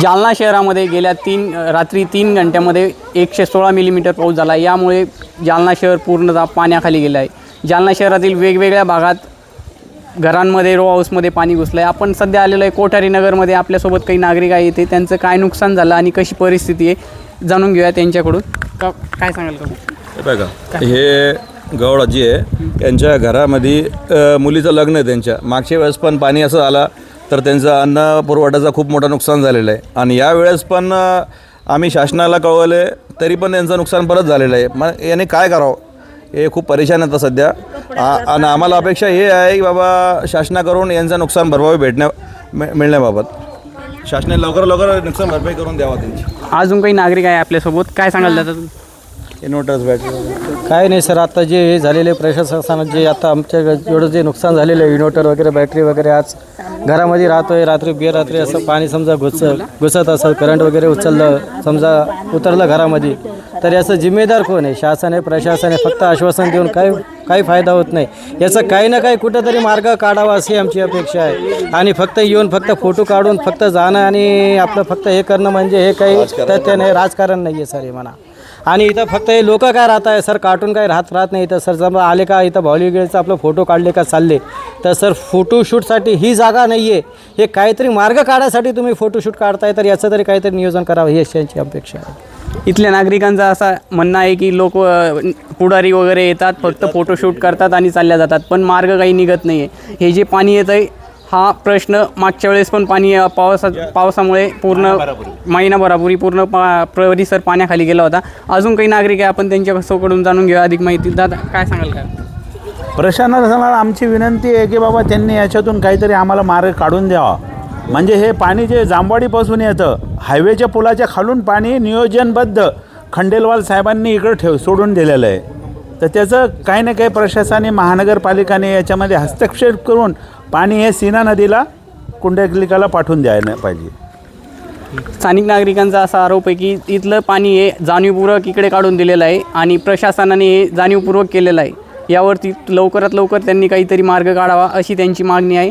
जालना शहरामध्ये गेल्या तीन रात्री तीन घंट्यामध्ये एकशे सोळा मिलीमीटर पाऊस झाला. यामुळे जालना शहर पूर्णतः पाण्याखाली गेलं आहे. जालना शहरातील वेगवेगळ्या भागात घरांमध्ये रो हाऊसमध्ये पाणी घुसलं आहे आपण सध्या आलेलो आहे कोठारी नगरमध्ये. आपल्यासोबत काही नागरिक आहे इथे त्यांचं काय नुकसान झालं आणि कशी परिस्थिती आहे जाणून घेऊया त्यांच्याकडून. का काय सांगाल का हे बघा हे गौडाजी आहे त्यांच्या घरामध्ये मुलीचं लग्न आहे त्यांच्या. मागच्या वेळेस पण पाणी असं आला तर त्यांचं अन्न पुरवठ्याचं खूप मोठं नुकसान झालेलं आहे. आणि यावेळेस पण आम्ही शासनाला कळवले तरी पण यांचं नुकसान परत झालेलं आहे. मग याने काय करावं? हे खूप परेशान आहेत सध्या. आ- आणि आम्हाला अपेक्षा हे आहे की बाबा शासनाकडून यांचं नुकसान भरपाई भेटण्या मिळ- मिळण्याबाबत. शासनाने लवकर लवकर नुकसान भरपाई करून द्यावा त्यांची. अजून काही नागरिक आहे आपल्यासोबत? काय सांगाल दादा तुम्ही? इन्व्हर्टर्स बॅटरी काय नाही सर आता जे हे झालेले प्रशासनानं जे आता आमच्या एवढं जे नुकसान झालेलं आहे इन्व्हर्टर वगैरे बॅटरी वगैरे आज घरामध्ये राहतोय रात्री बेरात्री असं पाणी समजा घुस घुसत असं करंट वगैरे उचललं समजा उतरलं घरामध्ये तर याचं जिम्मेदार कोण आहे? शासन आहे प्रशासन आहे फक्त आश्वासन देऊन काही काही फायदा होत नाही. याचं काही ना काही कुठंतरी मार्ग काढावा अशी आमची अपेक्षा आहे. आणि फक्त येऊन फक्त फोटो काढून फक्त जाणं आणि आपलं फक्त हे करणं म्हणजे हे काही तथ्य नाही राजकारण नाही आहे सर हे म्हणा. आणि इथं फक्त हे लोक काय राहत आहे सर कार्टून काय राहत राहत नाही इथं. सर जर आले का इथं भावलीगेचं आपलं फोटो काढले का चालले तर सर फोटोशूटसाठी ही जागा नाही आहे हे काहीतरी मार्ग काढायसाठी तुम्ही फोटोशूट काढताय तर याचं तरी काहीतरी नियोजन करावं ही यांची अपेक्षा आहे. इथल्या नागरिकांचं असं म्हणणं आहे की लोक पुढारी वगैरे येतात फक्त फोटोशूट करतात आणि चालल्या जातात. पण मार्ग काही निघत नाही आहे हे जे पाणी येतं आहे हा प्रश्न मागच्या वेळेस पण पाणी पावसा पावसामुळे पूर्ण महिनाभरापूर्वी पूर्ण पा परिसर पाण्याखाली गेला होता. अजून काही नागरिक आहे आपण त्यांच्याकडून जाणून घेऊया अधिक माहिती. दादा काय सांगाल का? प्रशासनाला आमची विनंती आहे की बाबा त्यांनी याच्यातून काहीतरी आम्हाला मार्ग काढून द्यावा. म्हणजे हे पाणी जे जांभवाडीपासून येतं हायवेच्या पुलाच्या खालून पाणी नियोजनबद्ध खंडेलवाल साहेबांनी इकडं ठेव सोडून दिलेलं आहे. तर त्याचं काही ना काही प्रशासनाने महानगरपालिकाने याच्यामध्ये हस्तक्षेप करून पाणी हे सीना नदीला कुंडलिकाला पाठवून द्यायला पाहिजे. स्थानिक नागरिकांचा असा आरोप आहे की इथलं पाणी हे जाणीवपूर्वक इकडे काढून दिलेलं आहे आणि प्रशासनाने हे जाणीवपूर्वक केलेलं आहे. यावरती लवकरात लवकर त्यांनी काहीतरी मार्ग काढावा अशी त्यांची मागणी आहे.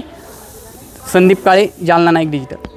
संदीप काळे जालना नाईक डिजिटल.